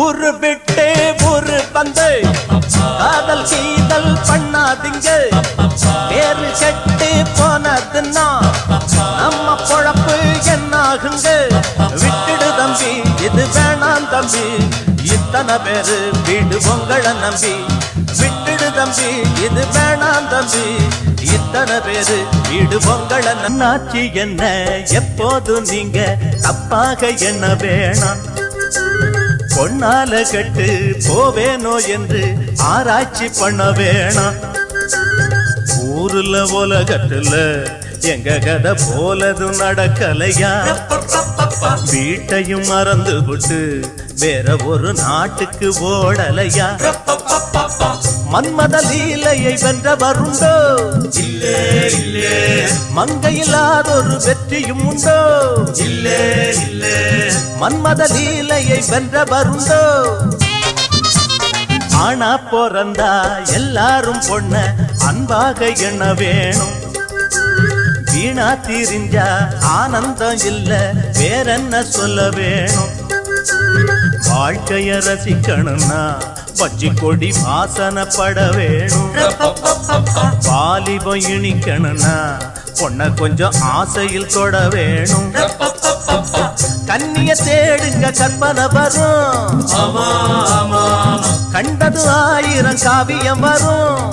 ஊரு விட்டே ஊரு வந்து காதல் கீதல் பண்ணாதீங்க. வேறு கெட்டு போனதுன்னா நம்ம பொழப்பு என்னாகுங்க? விட்டுடு தம்பி இது வேணாம் தம்பி. இத்தனை பேரு வீடு உங்களை நம்பி. விட்டுடு தம்பி இது வேணாம் தம்பி. இத்தனை பேரு வீடு உங்களை நன்னாச்சி என்ன? எப்போதும் நீங்க தப்பாக என்ன வேணாம்? பொன்னால கட்டு போவேனோ என்று ஆராய்ச்சி பண்ண வேணாம். ஊருல உலகத்துல எங்க கதை போலது நடக்கலையா? வீட்டையும் மறந்து விட்டு வேற ஒரு நாட்டுக்கு ஓடலையா? மன்மத லீலையை வென்றவருண்டோ? இல்லே இல்லே. மங்கையில்லாதொரு வெற்றியும் உண்டோ? இல்லே. மன்மத லீலையை வென்றவருண்டோ? ஆனா பிறந்தா எல்லாரும் பொண்ண அன்பாக எண்ண வேணும். வீணா தீரிஞ்சா ஆனந்தம் இல்ல வேறென்ன சொல்ல வேணும்? வாழ்க்கைய ரசிக்கணும்னா பச்சி கொடி வாசனப்பட வேணும். வாலிபம் இனிக்கணும்னா பொண்ண கொஞ்சம் ஆசையில் தொட வேணும். கண்ணிய தேடுங்க கற்பனை வரும் கண்டது ஆயிரம் காவியம் வரும்.